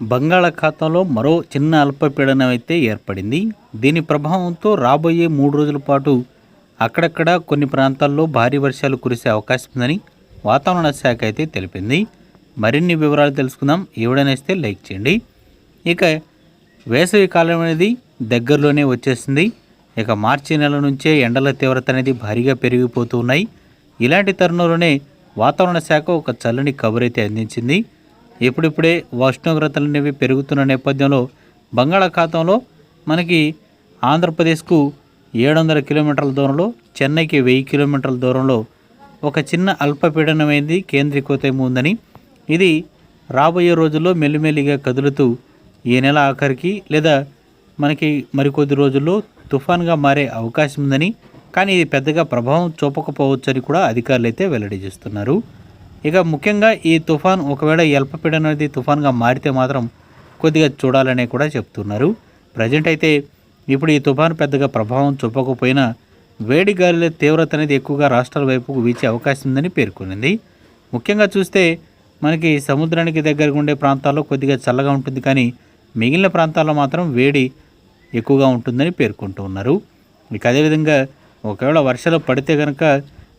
బంగాళాఖాతంలో మరో చిన్న అల్పపీడనం అయితే ఏర్పడింది. దీని ప్రభావంతో రాబోయే మూడు రోజుల పాటు అక్కడక్కడ కొన్ని ప్రాంతాల్లో భారీ వర్షాలు కురిసే అవకాశం ఉందని వాతావరణ శాఖ అయితే తెలిపింది. మరిన్ని వివరాలు తెలుసుకుందాం. ఎవడనేస్తే లైక్ చేయండి. ఇక వేసవి కాలం అనేది దగ్గరలోనే వచ్చేసింది. ఇక మార్చి నెల నుంచే ఎండల తీవ్రత అనేది భారీగా పెరిగిపోతూ ఉన్నాయి. ఇలాంటి తరుణంలోనే వాతావరణ శాఖ ఒక చల్లని కబుర్ అయితే అందించింది. ఇప్పుడిప్పుడే ఉష్ణోగ్రతలు అనేవి పెరుగుతున్న నేపథ్యంలో బంగాళాఖాతంలో మనకి ఆంధ్రప్రదేశ్కు ఏడు వందల కిలోమీటర్ల దూరంలో చెన్నైకి వెయ్యి కిలోమీటర్ల దూరంలో ఒక చిన్న అల్పపీడనమైంది అనేది కేంద్రీకృతం ఉందని. ఇది రాబోయే రోజుల్లో మెల్లిమెల్లిగా కదులుతూ ఈ నెల ఆఖరికి లేదా మనకి మరికొద్ది రోజుల్లో తుఫాన్గా మారే అవకాశం ఉందని కానీ ఇది పెద్దగా ప్రభావం చూపకపోవచ్చని కూడా అధికారులు అయితే వెల్లడి చేస్తున్నారు. ఇక ముఖ్యంగా ఈ తుఫాన్ ఒకవేళ ఈ అనేది తుఫాన్గా మారితే మాత్రం కొద్దిగా చూడాలని కూడా చెప్తున్నారు. ప్రజెంట్ అయితే ఇప్పుడు ఈ తుఫాన్ పెద్దగా ప్రభావం చూపకపోయినా వేడి గాలుల తీవ్రత అనేది ఎక్కువగా రాష్ట్రాల వైపుకు వీచే అవకాశం ఉందని పేర్కొనింది. ముఖ్యంగా చూస్తే మనకి సముద్రానికి దగ్గరగా ఉండే ప్రాంతాల్లో కొద్దిగా చల్లగా ఉంటుంది కానీ మిగిలిన ప్రాంతాల్లో మాత్రం వేడి ఎక్కువగా ఉంటుందని పేర్కొంటూ ఉన్నారు. ఇక అదేవిధంగా ఒకవేళ వర్షాలు పడితే కనుక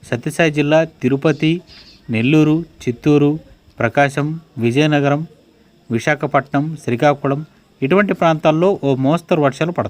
సత్యసాయి జిల్లా తిరుపతి నెల్లూరు చిత్తూరు ప్రకాశం విజయనగరం విశాఖపట్నం శ్రీకాకుళం ఇటువంటి ప్రాంతాల్లో ఓ మోస్తరు వర్షాలు పడతాయి.